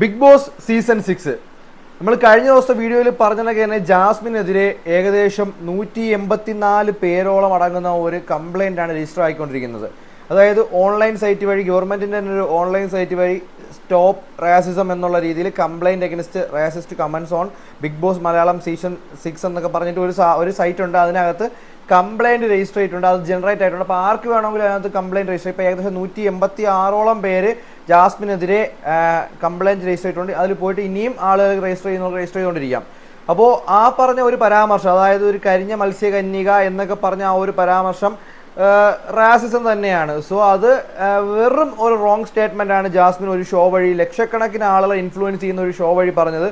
Big boss season six നമ്മൾ കഴിഞ്ഞ ദിവസത്തെ വീഡിയോയിൽ പറഞ്ഞതൊക്കെ തന്നെ ജാസ്മിനെതിരെ ഏകദേശം നൂറ്റി എൺപത്തിനാല് പേരോളം അടങ്ങുന്ന ഒരു കംപ്ലൈന്റ് ആണ് രജിസ്റ്റർ ആയിക്കൊണ്ടിരിക്കുന്നത്. അതായത് ഓൺലൈൻ സൈറ്റ് വഴി ഗവൺമെന്റിന്റെ തന്നെ ഒരു ഓൺലൈൻ സൈറ്റ് വഴി സ്റ്റോപ്പ് റാസിസം എന്നുള്ള രീതിയിൽ complaint against racist comments on Bigg Boss Malayalam season six എന്നൊക്കെ പറഞ്ഞിട്ട് ഒരു ഒരു സൈറ്റ് ഉണ്ട്. അതിനകത്ത് കംപ്ലൈന്റ് രജിസ്റ്റർ ചെയ്തിട്ടുണ്ട്. അത് ജനറേറ്റ് ആയിട്ടുണ്ട്. അപ്പോൾ ആർക്ക് വേണമെങ്കിലും അതിനകത്ത് കംപ്ലൈന്റ് രജിസ്റ്റർ ഇപ്പോൾ ഏകദേശം നൂറ്റി എൺപത്തി ആറോളം പേര് ജാസ്മിനെതിരെ കംപ്ലൈന്റ് രജിസ്റ്റർ ചെയ്തിട്ടുണ്ട്. അതിൽ പോയിട്ട് ഇനിയും ആളുകൾ രജിസ്റ്റർ ചെയ്യുന്നവർ രജിസ്റ്റർ ചെയ്തുകൊണ്ടിരിക്കാം. അപ്പോൾ ആ പറഞ്ഞ ഒരു പരാമർശം അതായത് ഒരു കരിഞ്ഞ മത്സ്യകന്യക എന്നൊക്കെ പറഞ്ഞ ആ ഒരു പരാമർശം റാസിസം തന്നെയാണ്. സോ അത് വെറും ഒരു റോങ് സ്റ്റേറ്റ്മെന്റ് ആണ് ജാസ്മിൻ ഒരു ഷോ വഴി ലക്ഷക്കണക്കിന് ആളുകളെ ഇൻഫ്ലുവൻസ് ചെയ്യുന്ന ഒരു ഷോ വഴി പറഞ്ഞത്.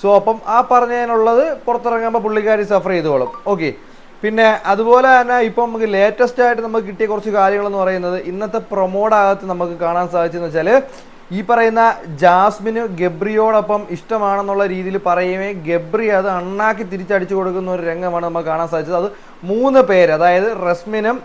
സോ അപ്പം ആ പറഞ്ഞതിനുള്ളത് പുറത്തിറങ്ങുമ്പോൾ പുള്ളിക്കാരി സഫർ ചെയ്തോളും. ഓക്കെ പിന്നെ അതുപോലെ തന്നെ ഇപ്പം നമുക്ക് ലേറ്റസ്റ്റ് ആയിട്ട് നമുക്ക് കിട്ടിയ കുറച്ച് കാര്യങ്ങളെന്ന് പറയുന്നത് ഇന്നത്തെ പ്രൊമോഡകത്ത് നമുക്ക് കാണാൻ സാധിച്ചെന്ന് വെച്ചാൽ ഈ പറയുന്ന ജാസ്മിന് ഗബ്രിയോടൊപ്പം ഇഷ്ടമാണെന്നുള്ള രീതിയിൽ പറയുമേ ഗബ്രി അത് അണ്ണാക്കി തിരിച്ചടിച്ചു കൊടുക്കുന്ന ഒരു രംഗമാണ് നമുക്ക് കാണാൻ സാധിച്ചത്. അത് മൂന്ന് പേര് അതായത് റസ്മിനും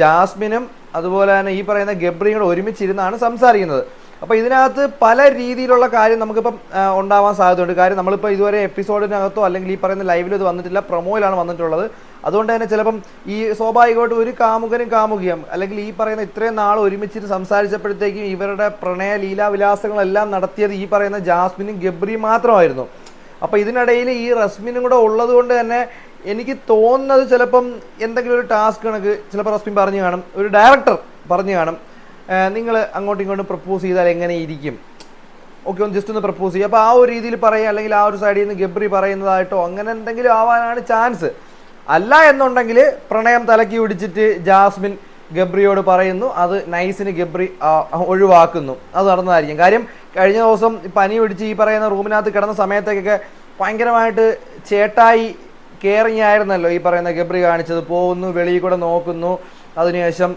ജാസ്മിനും അതുപോലെ തന്നെ ഈ പറയുന്ന ഗബ്രിയും കൂടെ ഒരുമിച്ചിരുന്നാണ് സംസാരിക്കുന്നത്. അപ്പോൾ ഇതിനകത്ത് പല രീതിയിലുള്ള കാര്യം നമുക്കിപ്പം ഉണ്ടാവാൻ സാധ്യതയുണ്ട്. കാര്യം നമ്മളിപ്പോൾ ഇതുവരെ എപ്പിസോഡിനകത്തോ അല്ലെങ്കിൽ ഈ പറയുന്ന ലൈവിൽ ഇത് വന്നിട്ടില്ല. പ്രൊമോയിലാണ് വന്നിട്ടുള്ളത്. അതുകൊണ്ട് തന്നെ ചിലപ്പം ഈ സ്വാഭാവികമായിട്ട് ഒരു കാമുകനും കാമുകിയും അല്ലെങ്കിൽ ഈ പറയുന്ന ഇത്രയും നാൾ ഒരുമിച്ചിട്ട് സംസാരിച്ചപ്പോഴത്തേക്കും ഇവരുടെ പ്രണയ ലീലാവിലാസങ്ങളെല്ലാം നടത്തിയത് ഈ പറയുന്ന ജാസ്മിനും ഗബ്രിയും മാത്രമായിരുന്നു. അപ്പോൾ ഇതിനിടയിൽ ഈ റസ്മിനും കൂടെ ഉള്ളത് കൊണ്ട് തന്നെ എനിക്ക് തോന്നുന്നത് ചിലപ്പം എന്തെങ്കിലും ഒരു ടാസ്ക് കണക്ക് ചിലപ്പോൾ റസ്മിൻ പറഞ്ഞു കാണും. ഒരു ഡയറക്ടർ പറഞ്ഞു കാണും. നിങ്ങൾ അങ്ങോട്ടും ഇങ്ങോട്ടും പ്രപ്പോസ് ചെയ്താൽ എങ്ങനെ ഇരിക്കും? ഓക്കെ ഒന്ന് ജസ്റ്റ് ഒന്ന് പ്രപ്പോസ് ചെയ്യുക. അപ്പോൾ ആ ഒരു രീതിയിൽ പറയുക അല്ലെങ്കിൽ ആ ഒരു സൈഡിൽ നിന്ന് ഗബ്രി പറയുന്നതായിട്ടോ അങ്ങനെ എന്തെങ്കിലും ആവാനാണ് ചാൻസ് അല്ല എന്നുണ്ടെങ്കിൽ പ്രണയം തലക്കി പിടിച്ചിട്ട് ജാസ്മിൻ ഗബ്രിയോട് പറയുന്നു. അത് നൈസിന് ഗബ്രി ഒഴിവാക്കുന്നു. അത് നടന്നതായിരിക്കും. കാര്യം കഴിഞ്ഞ ദിവസം പനി പിടിച്ച് ഈ പറയുന്ന റൂമിനകത്ത് കിടന്ന സമയത്തേക്കൊക്കെ ഭയങ്കരമായിട്ട് ചേട്ടായി കെയറിങ് ആയിരുന്നല്ലോ ഈ പറയുന്ന ഗബ്രി കാണിച്ചത്. പോകുന്നു വെളിയിൽ കൂടെ നോക്കുന്നു. അതിനുശേഷം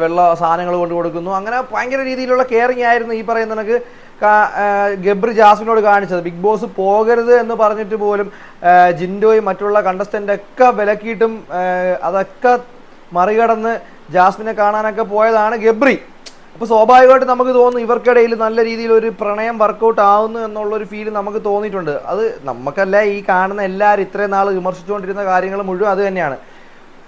വെള്ള സാധനങ്ങൾ കൊണ്ട് കൊടുക്കുന്നു. അങ്ങനെ ഭയങ്കര രീതിയിലുള്ള കെയറിങ് ആയിരുന്നു ഈ പറയുന്ന കണക്ക് കാ- ഗബ്രി ജാസ്മിനോട് കാണിച്ചത്. ബിഗ് ബോസ് പോകരുത് എന്ന് പറഞ്ഞിട്ട് പോലും ജിൻഡോയും മറ്റുള്ള കണ്ടസ്റ്റന്റ് ഒക്കെ വിലക്കിയിട്ടും അതൊക്കെ മറികടന്ന് ജാസ്മിനെ കാണാനൊക്കെ പോയതാണ് ഗബ്രി. അപ്പോൾ സ്വാഭാവികമായിട്ട് നമുക്ക് തോന്നുന്നു ഇവർക്കിടയിൽ നല്ല രീതിയിൽ ഒരു പ്രണയം വർക്കൗട്ട് ആവുന്നു എന്നുള്ളൊരു ഫീൽ നമുക്ക് തോന്നിയിട്ടുണ്ട്. അത് നമുക്കല്ല ഈ കാണുന്ന എല്ലാവരും ഇത്രയും നാൾ വിമർശിച്ചുകൊണ്ടിരുന്ന കാര്യങ്ങൾ മുഴുവൻ അത് തന്നെയാണ്.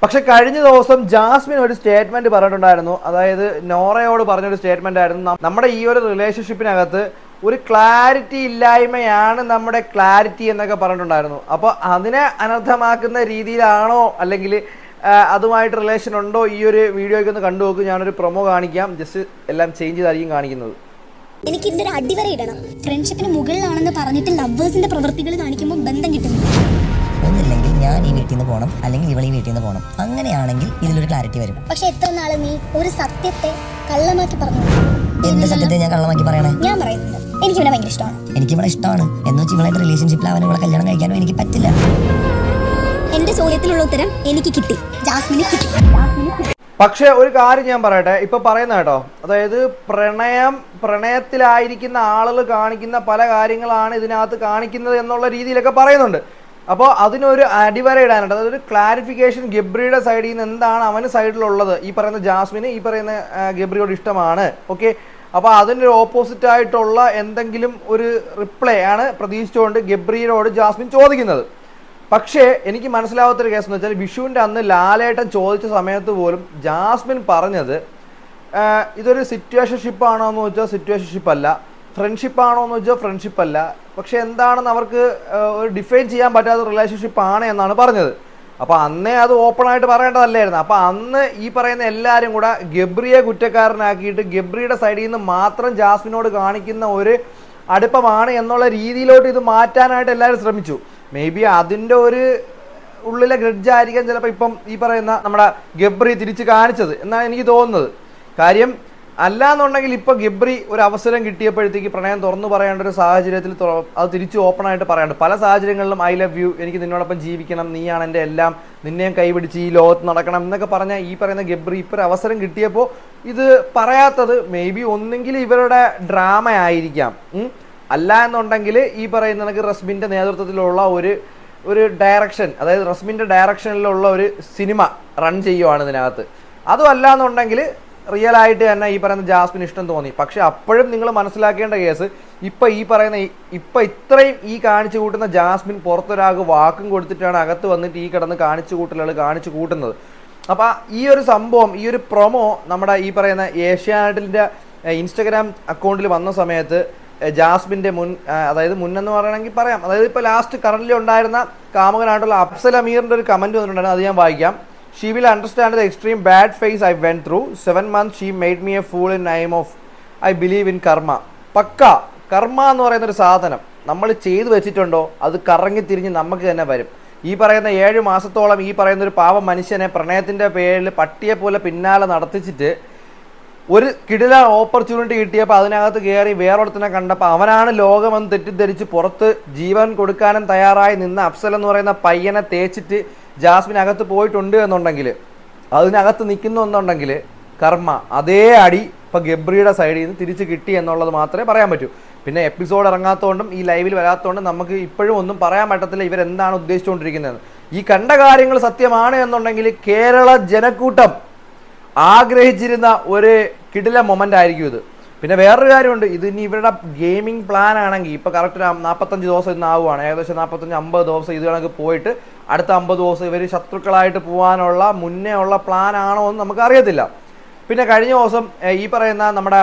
പക്ഷെ കഴിഞ്ഞ ദിവസം ജാസ്മിൻ ഒരു സ്റ്റേറ്റ്മെന്റ് പറഞ്ഞിട്ടുണ്ടായിരുന്നു. അതായത് നോറയോട് പറഞ്ഞൊരു സ്റ്റേറ്റ്മെന്റ് ആയിരുന്നു. നമ്മുടെ ഈ ഒരു റിലേഷൻഷിപ്പിനകത്ത് ഒരു ക്ലാരിറ്റി ഇല്ലായ്മയാണ് നമ്മുടെ ക്ലാരിറ്റി എന്നൊക്കെ പറഞ്ഞിട്ടുണ്ടായിരുന്നു. അപ്പോൾ അതിനെ അനർത്ഥമാക്കുന്ന രീതിയിലാണോ അല്ലെങ്കിൽ അതുമായിട്ട് റിലേഷൻ ഉണ്ടോ ഈ ഒരു വീഡിയോയ്ക്ക് ഒന്ന് കണ്ടു നോക്കും. ഞാനൊരു പ്രൊമോ കാണിക്കാം. ജസ്റ്റ് എല്ലാം ചേഞ്ച് ചെയ്തായിരിക്കും കാണിക്കുന്നത്. എനിക്ക് ഇതിന്റെ ഒരു അടിവര ഇടണം. ഫ്രണ്ട്ഷിപ്പിന് മുകളിലാണെന്ന് പറഞ്ഞിട്ട് ലവേഴ്സിന്റെ പ്രവൃത്തികൾ കാണിക്കുമ്പോൾ ബന്ധം കിട്ടുന്നു ഞാൻ ഈ വീട്ടിൽ നിന്ന് പോകണം അല്ലെങ്കിൽ ഇവളീ ഈ വീട്ടിൽ നിന്ന് പോകണം അങ്ങനെയാണെങ്കിൽ ഇതിലൊരു ക്ലാരിറ്റി വരും. പക്ഷെ എത്ര നാൾ നീ ഒരു സത്യത്തെ കള്ളമാക്കി പറഞ്ഞു എന്റെ സത്യത്തെ ഞാൻ കള്ളമാക്കി പറയണേ? ഞാൻ പറയുന്നത് എനിക്ക് ഇവിടെ ഭയങ്കര ഇഷ്ടമാണ്. എനിക്ക് ഇവിടെ ഇഷ്ടമാണ്. എന്ന് വെച്ച് ഇവളായിട്ട് അവനെ ഇവിടെ കല്യാണം കഴിക്കാനും എനിക്ക് പറ്റില്ല. എന്റെ ചോദ്യത്തിലുള്ള ഉത്തരം എനിക്ക് കിട്ടി. ജാസ്മിന് കിട്ടി. പക്ഷെ ഒരു കാര്യം ഞാൻ പറയട്ടെ. ഇപ്പൊ പറയുന്ന കേട്ടോ. അതായത് പ്രണയം പ്രണയത്തിലായിരിക്കുന്ന ആളുകൾ കാണിക്കുന്ന പല കാര്യങ്ങളാണ് ഇതിനകത്ത് കാണിക്കുന്നത് എന്നുള്ള രീതിയിലൊക്കെ പറയുന്നുണ്ട്. അപ്പോൾ അതിനൊരു അടിവര ഇടാനുണ്ട്. അതായത് ഒരു ക്ലാരിഫിക്കേഷൻ ഗബ്രിയുടെ സൈഡിൽ നിന്ന് എന്താണ് അവന് സൈഡിലുള്ളത് ഈ പറയുന്ന ജാസ്മിന് ഈ പറയുന്ന ഗബ്രിയോട് ഇഷ്ടമാണ്. ഓക്കെ അപ്പോൾ അതിനൊരു ഓപ്പോസിറ്റ് ആയിട്ടുള്ള എന്തെങ്കിലും ഒരു റിപ്ലൈ ആണ് പ്രതീക്ഷിച്ചുകൊണ്ട് ഗബ്രിയോട് ജാസ്മിൻ ചോദിക്കുന്നത്. പക്ഷേ എനിക്ക് മനസ്സിലാവാത്തൊരു കേസ് എന്ന് വെച്ചാൽ വിഷുവിന്റെ അന്ന് ലാലേട്ടൻ ചോദിച്ച സമയത്ത് പോലും ജാസ്മിൻ പറഞ്ഞത് ഇതൊരു സിറ്റുവേഷൻഷിപ്പ് ആണോ എന്ന് ചോദിച്ചാൽ സിറ്റുവേഷൻഷിപ്പ് അല്ല. ഫ്രണ്ട്ഷിപ്പ് ആണോ എന്ന് വെച്ചാൽ ഫ്രണ്ട്ഷിപ്പ് അല്ല. പക്ഷെ എന്താണെന്ന് അവർക്ക് ഒരു ഡിഫൈൻ ചെയ്യാൻ പറ്റാത്ത റിലേഷൻഷിപ്പ് ആണ് എന്നാണ് പറഞ്ഞത്. അപ്പോൾ അന്നേ അത് ഓപ്പൺ ആയിട്ട് പറയേണ്ടതല്ലായിരുന്നു. അപ്പോൾ അന്ന് ഈ പറയുന്ന എല്ലാവരും കൂടെ ഗബ്രിയെ കുറ്റക്കാരനാക്കിയിട്ട് ഗബ്രിയുടെ സൈഡിൽ നിന്ന് മാത്രം ജാസ്മിനോട് കാണിക്കുന്ന ഒരു അടുപ്പമാണ് എന്നുള്ള രീതിയിലോട്ട് ഇത് മാറ്റാനായിട്ട് എല്ലാവരും ശ്രമിച്ചു. മേ ബി അതിന്റെ ഒരു ഉള്ളിലെ ഗ്രഡ്ജായിരിക്കാം ചിലപ്പോൾ ഇപ്പം ഈ പറയുന്ന നമ്മുടെ ഗബ്രി തിരിച്ച് കാണിച്ചത് എന്നാണ് എനിക്ക് തോന്നുന്നത്. കാര്യം അല്ലാന്നുണ്ടെങ്കിൽ ഇപ്പോൾ ഗബ്രി ഒരു അവസരം കിട്ടിയപ്പോഴത്തേക്ക് പ്രണയം തുറന്നു പറയേണ്ട ഒരു സാഹചര്യത്തിൽ അത് തിരിച്ചു ഓപ്പൺ ആയിട്ട് പറയാണ്ട് പല സാഹചര്യങ്ങളിലും ഐ ലവ് യു എനിക്ക് നിന്നോടൊപ്പം ജീവിക്കണം നീയാണ് എന്റെ എല്ലാം നിന്നെയും കൈപിടിച്ച് ഈ ലോകത്ത് നടക്കണം എന്നൊക്കെ പറഞ്ഞ ഈ പറയുന്ന ഗബ്രി ഇപ്പോൾ ഒരു അവസരം കിട്ടിയപ്പോൾ ഇത് പറയാത്തത് മേ ബി ഒന്നെങ്കിൽ ഇവരുടെ ഡ്രാമ ആയിരിക്കാം. അല്ല എന്നുണ്ടെങ്കിൽ ഈ പറയുന്ന കണക്ക് റസ്മിന്റെ നേതൃത്വത്തിലുള്ള ഒരു ഒരു ഡയറക്ഷൻ അതായത് റസ്മിന്റെ ഡയറക്ഷനിലുള്ള ഒരു സിനിമ റൺ ചെയ്യുവാണ് ഇതിനകത്ത്. അതും അല്ല എന്നുണ്ടെങ്കിൽ റിയൽ ആയിട്ട് തന്നെ ഈ പറയുന്ന ജാസ്മിൻ ഇഷ്ടം തോന്നി. പക്ഷെ അപ്പോഴും നിങ്ങൾ മനസ്സിലാക്കേണ്ട കേസ് ഇപ്പൊ ഈ പറയുന്ന ഇപ്പം ഇത്രയും ഈ കാണിച്ചു കൂട്ടുന്ന ജാസ്മിൻ പുറത്തൊരാൾക്ക് വാക്കും കൊടുത്തിട്ടാണ് അകത്ത് വന്നിട്ട് ഈ കിടന്ന് കാണിച്ചു കൂട്ടലുകൾ കാണിച്ചു കൂട്ടുന്നത്. അപ്പോൾ ഈ ഒരു സംഭവം ഈ ഒരു പ്രൊമോ നമ്മുടെ ഈ പറയുന്ന ഏഷ്യാനെറ്റിന്റെ ഇൻസ്റ്റഗ്രാം അക്കൗണ്ടിൽ വന്ന സമയത്ത് ജാസ്മിന്റെ മുൻ അതായത് അതായത് മുന്നെന്ന് പറയണമെങ്കിൽ പറയാം. അതായത് ഇപ്പോൾ ലാസ്റ്റ് കറണ്ടിൽ ഉണ്ടായിരുന്ന കാമകനായിട്ടുള്ള അഫ്സൽ അമീറിന്റെ ഒരു കമന്റ് വന്നിട്ടുണ്ടായിരുന്നു. അത് ഞാൻ വായിക്കാം. She will understand the extreme bad phase I went through seven month she made me a fool in name of I believe in karma പക്ക. കർമ്മ എന്ന് പറയുന്ന ഒരു സാധനം നമ്മൾ ചെയ്തു വെച്ചിട്ടുണ്ടോ? അത് കറങ്ങി തിരിഞ്ഞ് നമുക്ക് തന്നെ വരും. ഈ പറയുന്ന ഏഴ് മാസത്തോളം ഈ പറയുന്ന ഒരു പാവ മനുഷ്യനെ പ്രണയത്തിന്റെ പേരിൽ പട്ടിയെ പോലെ പിന്നാലെ നടത്തിച്ചിട്ട് ഒരു കിടില ഓപ്പർച്യൂണിറ്റി കിട്ടിയപ്പോൾ അതിനകത്ത് കയറി വേറൊരുത്തനെ കണ്ടപ്പോൾ അവനാണ് ലോകമെന്ന് തെറ്റിദ്ധരിച്ച് പുറത്ത് ജീവൻ കൊടുക്കാനും തയ്യാറായി നിന്ന അഫ്സൽ എന്ന് പറയുന്ന പയ്യനെ തേച്ചിട്ട് ജാസ്മിൻ അകത്ത് പോയിട്ടുണ്ട് എന്നുണ്ടെങ്കിൽ അതിനകത്ത് നിൽക്കുന്നു എന്നുണ്ടെങ്കിൽ കർമ്മ അതേ അടി ഇപ്പോൾ ഗബ്രിയുടെ സൈഡിൽ നിന്ന് തിരിച്ച് കിട്ടി എന്നുള്ളത് മാത്രമേ പറയാൻ പറ്റൂ. പിന്നെ എപ്പിസോഡ് ഇറങ്ങാത്തതുകൊണ്ടും ഈ ലൈവിൽ വരാത്തതുകൊണ്ടും നമുക്ക് ഇപ്പോഴും ഒന്നും പറയാൻ പറ്റത്തില്ല ഇവരെന്താണ് ഉദ്ദേശിച്ചുകൊണ്ടിരിക്കുന്നത്. ഈ കണ്ട കാര്യങ്ങൾ സത്യമാണ് എന്നുണ്ടെങ്കിൽ കേരള ജനക്കൂട്ടം ആഗ്രഹിച്ചിരുന്ന ഒരു കിടില മൊമെന്റ് ആയിരിക്കും ഇത്. പിന്നെ വേറൊരു കാര്യമുണ്ട്. ഇത് ഇനി ഇവരുടെ ഗെയിമിംഗ് പ്ലാൻ ആണെങ്കിൽ ഇപ്പോൾ കറക്റ്റ് നാൽപ്പത്തഞ്ച് ദിവസം ഇന്ന് ആവുകയാണ് ഏകദേശം നാൽപ്പത്തഞ്ച് അമ്പത് ദിവസം ഇത് കണക്ക് പോയിട്ട് അടുത്ത അമ്പത് ദിവസം ഇവർ ശത്രുക്കളായിട്ട് പോകാനുള്ള മുന്നേ ഉള്ള പ്ലാൻ ആണോ എന്ന് നമുക്ക് അറിയത്തില്ല. പിന്നെ കഴിഞ്ഞ ദിവസം ഈ പറയുന്ന നമ്മുടെ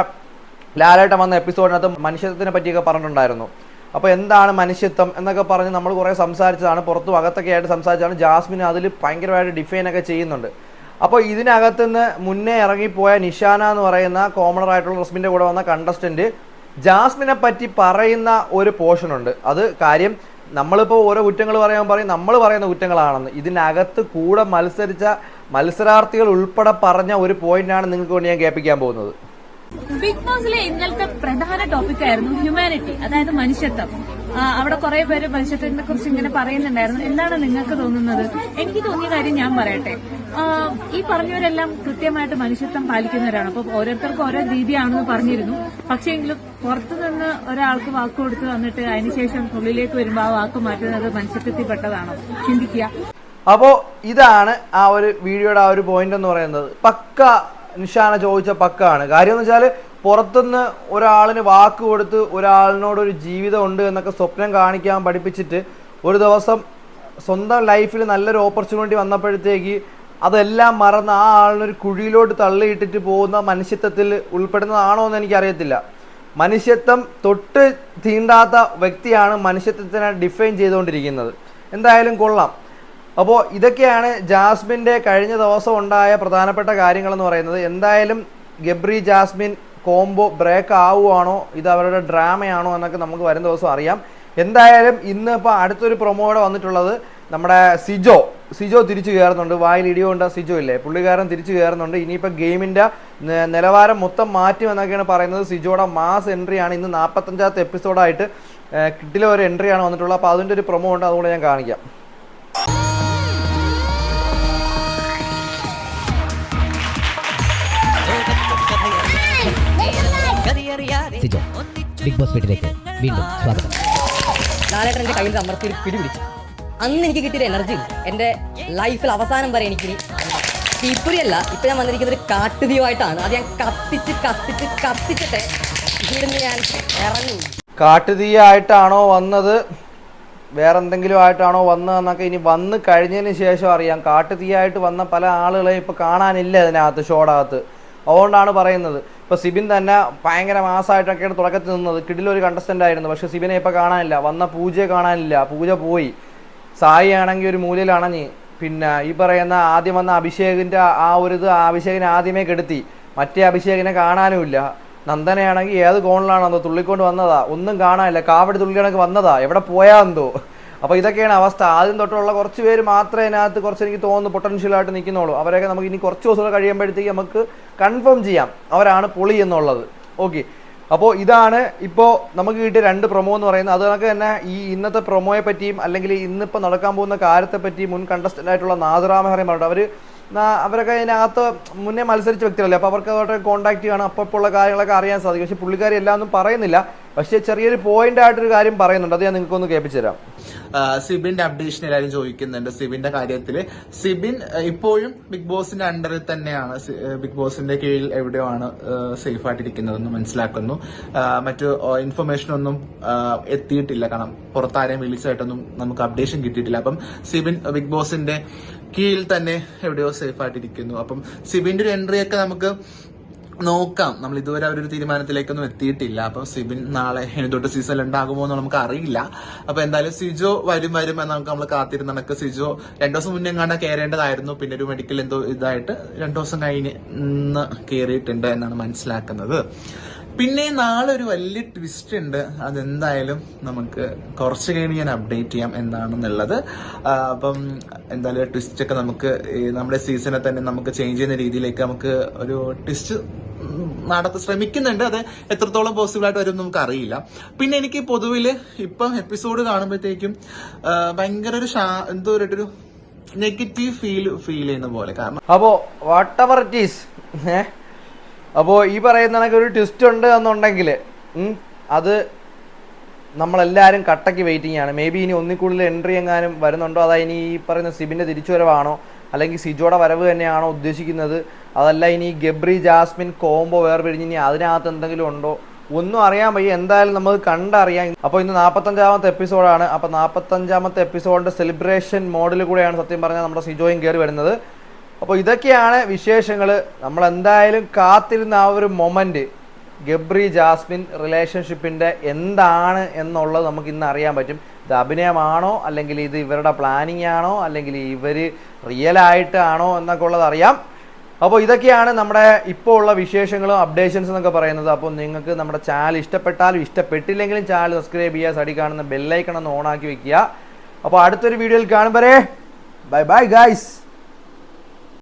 ലാലേട്ടൻ വന്ന എപ്പിസോഡിനകത്ത് മനുഷ്യത്വത്തിനെ പറ്റിയൊക്കെ പറഞ്ഞിട്ടുണ്ടായിരുന്നു. അപ്പോൾ എന്താണ് മനുഷ്യത്വം എന്നൊക്കെ പറഞ്ഞ് നമ്മൾ കുറേ സംസാരിച്ചതാണ്. പുറത്തും അകത്തൊക്കെ ആയിട്ട് സംസാരിച്ചതാണ്. ജാസ്മിൻ അതിൽ ഭയങ്കരമായിട്ട് ഡിഫൈൻ ഒക്കെ ചെയ്യുന്നുണ്ട്. അപ്പോൾ ഇതിനകത്ത് നിന്ന് മുന്നേ ഇറങ്ങിപ്പോയ നിഷാന എന്ന് പറയുന്ന കോമണർ ആയിട്ടുള്ള റസ്മിന്റെ കൂടെ വന്ന കണ്ടസ്റ്റന്റ് ജാസ്മിനെ പറ്റി പറയുന്ന ഒരു പോർഷൻ ഉണ്ട്. അത് കാര്യം നമ്മളിപ്പോൾ ഓരോ കുറ്റങ്ങൾ പറയാൻ പറയും നമ്മൾ പറയുന്ന കുറ്റങ്ങളാണെന്ന്. ഇതിനകത്ത് കൂടെ മത്സരിച്ച മത്സരാർത്ഥികൾ ഉൾപ്പെടെ പറഞ്ഞ ഒരു പോയിന്റാണ് നിങ്ങൾക്ക് വേണ്ടി ഞാൻ കേൾപ്പിക്കാൻ പോകുന്നത്. ബിഗ് ബോസിലെ ഇന്നലത്തെ പ്രധാന ടോപ്പിക് ആയിരുന്നു ഹ്യൂമാനിറ്റി അതായത് മനുഷ്യത്വം. അവിടെ കുറെ പേര് മത്സ്യത്തിനെ കുറിച്ച് ഇങ്ങനെ പറയുന്നുണ്ടായിരുന്നു. എന്താണ് നിങ്ങൾക്ക് തോന്നുന്നത്? എനിക്ക് തോന്നിയ കാര്യം ഞാൻ പറയട്ടെ. ഈ പറഞ്ഞവരെല്ലാം കൃത്യമായിട്ട് മനുഷ്യത്വം പാലിക്കുന്നവരാണ്. അപ്പൊ ഓരോരുത്തർക്കും ഓരോ രീതിയാണെന്ന് പറഞ്ഞിരുന്നു. പക്ഷേങ്കിലും പുറത്തു നിന്ന് ഒരാൾക്ക് വാക്ക് കൊടുത്ത് വന്നിട്ട് അതിനുശേഷം ഉള്ളിലേക്ക് വരുമ്പോൾ ആ വാക്ക് മാറ്റുന്നത് മനുഷ്യത്വത്തിൽ പെട്ടതാണോ ചിന്തിക്കുക. അപ്പോൾ ഇതാണ് ആ ഒരു വീഡിയോയുടെ ആ ഒരു പോയിന്റ് എന്ന് പറയുന്നത്. പക്ക നിഷാന ചോദിച്ച പക്കാണ്. കാര്യം എന്ന് വെച്ചാൽ പുറത്തുനിന്ന് ഒരാളിന് വാക്ക് കൊടുത്ത് ഒരാളിനോടൊരു ജീവിതം ഉണ്ട് എന്നൊക്കെ സ്വപ്നം കാണിക്കാൻ പഠിപ്പിച്ചിട്ട് ഒരു ദിവസം സ്വന്തം ലൈഫിൽ നല്ലൊരു ഓപ്പർച്യൂണിറ്റി വന്നപ്പോഴത്തേക്ക് അതെല്ലാം മറന്ന് ആ ആളിനൊരു കുഴിയിലോട്ട് തള്ളിയിട്ടിട്ട് പോകുന്ന മനുഷ്യത്വത്തിൽ ഉൾപ്പെടുന്നതാണോ എന്ന് എനിക്കറിയത്തില്ല. മനുഷ്യത്വം തൊട്ട് തീണ്ടാത്ത വ്യക്തിയാണ് മനുഷ്യത്വത്തിനെ ഡിഫൈൻ ചെയ്തുകൊണ്ടിരിക്കുന്നത്. എന്തായാലും കൊള്ളാം. അപ്പോൾ ഇതൊക്കെയാണ് ജാസ്മിന്റെ കഴിഞ്ഞ ദിവസം ഉണ്ടായ പ്രധാനപ്പെട്ട കാര്യങ്ങളെന്ന് പറയുന്നത്. എന്തായാലും ഗബ്രി ജാസ്മിൻ കോംബോ ബ്രേക്ക് ആവുകയാണോ ഇത് അവരുടെ ഡ്രാമയാണോ എന്നൊക്കെ നമുക്ക് വരും ദിവസം അറിയാം. എന്തായാലും ഇന്ന് ഇപ്പോൾ അടുത്തൊരു പ്രൊമോയുടെ വന്നിട്ടുള്ളത് നമ്മുടെ സിജോ. സിജോ തിരിച്ചു കയറുന്നുണ്ട്. വായിൽ ഇടിയോണ്ട സിജോ ഇല്ലേ? പുള്ളിക്കാരൻ തിരിച്ചു കയറുന്നുണ്ട്. ഇനിയിപ്പോൾ ഗെയിമിന്റെ നിലവാരം മൊത്തം മാറ്റും എന്നൊക്കെയാണ് പറയുന്നത്. സിജോയുടെ മാസ് എൻട്രിയാണ് ഇന്ന് നാൽപ്പത്തഞ്ചാമത്തെ എപ്പിസോഡായിട്ട് കിട്ടിലെ ഒരു എൻട്രിയാണ് വന്നിട്ടുള്ളത്. അപ്പോൾ അതിന്റെ ഒരു പ്രൊമോ ഉണ്ട്. അതുകൂടെ ഞാൻ കാണിക്കാം. ബിഗ് ബോസ് വീട്ടിലേക്ക് വീണ്ടും സ്വാഗതം. ലാലേട്ടൻ എന്റെ കയ്യിൽ അമർത്തി ഒരു പിടി പിടിച്ചു. അന്ന് എനിക്ക് കിട്ടിയ എനർജി എന്റെ ലൈഫിൽ അവസാനം വരെ എനിക്ക് തീപ്പൊരിയല്ല ഇപ്പൊ ഞാൻ വന്നിരിക്കുന്നത് ഒരു കാട്ടുതീയുമായിട്ടാണ്. അത് ഞാൻ കത്തിച്ച് കത്തിച്ച് കത്തിച്ചിട്ട് ഇവിടുന്ന് ഞാൻ ഇറങ്ങി. കാട്ടുതീയായിട്ടാണോ വന്നത്? വേറെന്തെങ്കിലും ആയിട്ടാണോ വന്നതെന്നൊക്കെ ഇനി വന്ന് കഴിഞ്ഞതിന് ശേഷം അറിയാം. കാട്ടുതീയായിട്ട് വന്ന പല ആളുകളെ ഇപ്പോൾ കാണാനില്ല ഇതിനകത്ത് ഷോടകത്ത് അതുകൊണ്ടാണ് പറയുന്നത്. ഇപ്പോൾ സിബിൻ തന്നെ ഭയങ്കര മാസമായിട്ടൊക്കെയാണ് തുടക്കത്തിൽ നിന്നത് കിടിലൊരു കണ്ടസ്റ്റന്റ് ആയിരുന്നു. പക്ഷേ സിബിനെ ഇപ്പോൾ കാണാനില്ല. വന്ന പൂജയെ കാണാനില്ല. പൂജ പോയി. സായി ആണെങ്കിൽ ഒരു മൂലയിൽ അണഞ്ഞ്. പിന്നെ ഈ പറയുന്ന ആദ്യം വന്ന അഭിഷേകിന്റെ ആ ഒരു ഇത് അഭിഷേകിനെ ആദ്യമേ കെടുത്തി. മറ്റേ അഭിഷേകിനെ കാണാനുമില്ല. നന്ദനയാണെങ്കിൽ ഏത് കോണിലാണോ തുള്ളിക്കൊണ്ട് വന്നതാ. ഒന്നും കാണാനില്ല. കാവടി തുള്ളി കണക്ക് വന്നതാ. എവിടെ പോയാ എന്തോ. അപ്പോൾ ഇതൊക്കെയാണ് അവസ്ഥ. ആദ്യം തൊട്ടുള്ള കുറച്ച് പേര് മാത്രമേ അതിനകത്ത് കുറച്ച് എനിക്ക് തോന്നുന്നു പൊട്ടൻഷ്യലായിട്ട് നിൽക്കുന്നുള്ളൂ. അവരൊക്കെ നമുക്ക് ഇനി കുറച്ച് ദിവസം കഴിയുമ്പോഴത്തേക്ക് നമുക്ക് കൺഫേം ചെയ്യാം. അവരാണ് പൊളി എന്നുള്ളത്. ഓക്കെ അപ്പോൾ ഇതാണ് ഇപ്പോൾ നമുക്ക് കിട്ടിയ രണ്ട് പ്രൊമോ എന്ന് പറയുന്നത്. അത് കണക്ക് തന്നെ ഈ ഇന്നത്തെ പ്രൊമോയെ പറ്റിയും അല്ലെങ്കിൽ ഇന്നിപ്പോൾ നടക്കാൻ പോകുന്ന കാര്യത്തെ മുൻ കണ്ടസ്റ്റന്റ് ആയിട്ടുള്ള നാദറാമഹറയും പറഞ്ഞിട്ട് അവർ അവരൊക്കെ അതിനകത്ത് മുന്നേ മത്സരിച്ച വ്യക്തികളല്ലേ? അപ്പോൾ അവർക്ക് അവരുടെ കോൺടാക്ട് ചെയ്യണം അപ്പോൾ ഉള്ള കാര്യങ്ങളൊക്കെ അറിയാൻ സാധിക്കും. പക്ഷേ പുള്ളിക്കാരി എല്ലാം ഒന്നും പറയുന്നില്ല. പക്ഷേ ചെറിയൊരു പോയിന്റ് ആയിട്ടൊരു കാര്യം പറയുന്നുണ്ട്. അത് ഞാൻ നിങ്ങൾക്കൊന്ന് കേൾപ്പിച്ചു തരാം ആ, സിബിന്റെ അപ്ഡേഷൻ എല്ലാവരും ചോദിക്കുന്നുണ്ട്. സിബിന്റെ കാര്യത്തിൽ സിബിൻ ഇപ്പോഴും ബിഗ് ബോസിന്റെ അണ്ടറിൽ തന്നെയാണ്. ബിഗ് ബോസിന്റെ കീഴിൽ എവിടെയോ ആണ് സേഫ് ആയിട്ടിരിക്കുന്നതെന്ന് മനസ്സിലാക്കുന്നു. മറ്റു ഇൻഫർമേഷൻ ഒന്നും എത്തിയിട്ടില്ല. കാരണം പുറത്താരെയും വിളിച്ചായിട്ടൊന്നും നമുക്ക് അപ്ഡേഷൻ കിട്ടിയിട്ടില്ല. അപ്പം സിബിൻ ബിഗ് ബോസിന്റെ കീഴിൽ തന്നെ എവിടെയോ സേഫ് ആയിട്ടിരിക്കുന്നു. അപ്പം സിബിന്റെ ഒരു എൻട്രി ഒക്കെ നമുക്ക് നോക്കാം. നമ്മൾ ഇതുവരെ അവരൊരു തീരുമാനത്തിലേക്കൊന്നും എത്തിയിട്ടില്ല. അപ്പൊ സിബിൻ നാളെ തൊട്ട് സീസണിൽ ഉണ്ടാകുമോ എന്ന് നമുക്ക് അറിയില്ല അപ്പൊ എന്തായാലും സിജോ വരും വരും എന്ന് നമുക്ക് നമ്മൾ കാത്തിരുന്ന നടക്ക് സിജോ രണ്ടു ദിവസം മുന്നേ എങ്ങാണ്ട് കയറേണ്ടതായിരുന്നു പിന്നെ ഒരു മെഡിക്കൽ എന്തോ ഇതായിട്ട് രണ്ടു ദിവസം കഴിഞ്ഞ് കയറിയിട്ടുണ്ട് എന്നാണ് മനസ്സിലാക്കുന്നത്. പിന്നെ നാളെ ഒരു വലിയ ട്വിസ്റ്റ് ഉണ്ട്. അതെന്തായാലും നമുക്ക് കുറച്ച് കഴിഞ്ഞ് ഞാൻ അപ്ഡേറ്റ് ചെയ്യാം എന്താണെന്നുള്ളത് ആ, അപ്പം എന്തായാലും ട്വിസ്റ്റ് ഒക്കെ നമുക്ക് നമ്മുടെ സീസണെ തന്നെ നമുക്ക് ചേഞ്ച് ചെയ്യുന്ന രീതിയിലേക്ക് നമുക്ക് ഒരു ട്വിസ്റ്റ് നടത്ത ശ്രമിക്കുന്നുണ്ട്. അത് എത്രത്തോളം പോസിബിൾ ആയിട്ട് വരും നമുക്ക് അറിയില്ല പിന്നെ എനിക്ക് പൊതുവിൽ ഇപ്പം എപ്പിസോഡ് കാണുമ്പോഴത്തേക്കും ഭയങ്കര ഒരു എന്തോ ഒരു നെഗറ്റീവ് ഫീൽ ഫീൽ ചെയ്യുന്ന പോലെ. കാരണം അപ്പോ വാട്ട് എവർ ഇറ്റ് ഈസ് അപ്പോ ഈ പറയുന്ന ഒരു ട്വിസ്റ്റ് ഉണ്ട് എന്നുണ്ടെങ്കിൽ അത് നമ്മളെല്ലാവരും കട്ടയ്ക്ക് വെയിറ്റിംഗ് ആണ്. മേ ബി ഇനി ഒന്നിക്കുള്ളിൽ എൻട്രി എങ്ങാനും വരുന്നുണ്ടോ? അതായത് ഇനി ഈ പറയുന്ന സിബിന്റെ തിരിച്ചുവരവാണോ? അല്ലെങ്കിൽ സിജോയുടെ വരവ് തന്നെയാണോ ഉദ്ദേശിക്കുന്നത്? അതല്ല ഇനി ഗബ്രി ജാസ്മിൻ കോംബോ വേർപിരിഞ്ഞ് ഇനി അതിനകത്ത് എന്തെങ്കിലും ഉണ്ടോ? ഒന്നും അറിയാൻ വയ്യ. എന്തായാലും നമുക്ക് കണ്ടറിയാം. അപ്പോൾ ഇന്ന് നാൽപ്പത്തഞ്ചാമത്തെ എപ്പിസോഡാണ്. അപ്പോൾ നാൽപ്പത്തഞ്ചാമത്തെ എപ്പിസോഡിന്റെ സെലിബ്രേഷൻ മോഡിൽ കൂടെയാണ് സത്യം പറഞ്ഞാൽ നമ്മുടെ സിജോയും കയറി വരുന്നത്. അപ്പോൾ ഇതൊക്കെയാണ് വിശേഷങ്ങൾ. നമ്മൾ എന്തായാലും കാത്തിരുന്ന ആ ഒരു മൊമെന്റ്. ഗബ്രി ജാസ്മിൻ റിലേഷൻഷിപ്പിന്റെ എന്താണ് എന്നുള്ളത് നമുക്ക് ഇന്ന് അറിയാൻ പറ്റും. ഇത് അഭിനയമാണോ അല്ലെങ്കിൽ ഇത് ഇവരുടെ പ്ലാനിങ് ആണോ അല്ലെങ്കിൽ ഇവർ റിയൽ ആയിട്ടാണോ എന്നൊക്കെ ഉള്ളത് അറിയാം. അപ്പോൾ ഇതൊക്കെയാണ് നമ്മുടെ ഇപ്പോൾ ഉള്ള വിശേഷങ്ങളും അപ്ഡേഷൻസ് എന്നൊക്കെ പറയുന്നത്. അപ്പോൾ നിങ്ങൾക്ക് നമ്മുടെ ചാനൽ ഇഷ്ടപ്പെട്ടാലും ഇഷ്ടപ്പെട്ടില്ലെങ്കിലും ചാനൽ സബ്സ്ക്രൈബ് ചെയ്യുക സടി കാണുന്ന ബെല്ലൈക്കൺ ഒന്ന് ഓണാക്കി വെക്കുക. അപ്പോൾ അടുത്തൊരു വീഡിയോയിൽ കാണുമ്പോൾ ബൈ ബൈ ഗൈസ്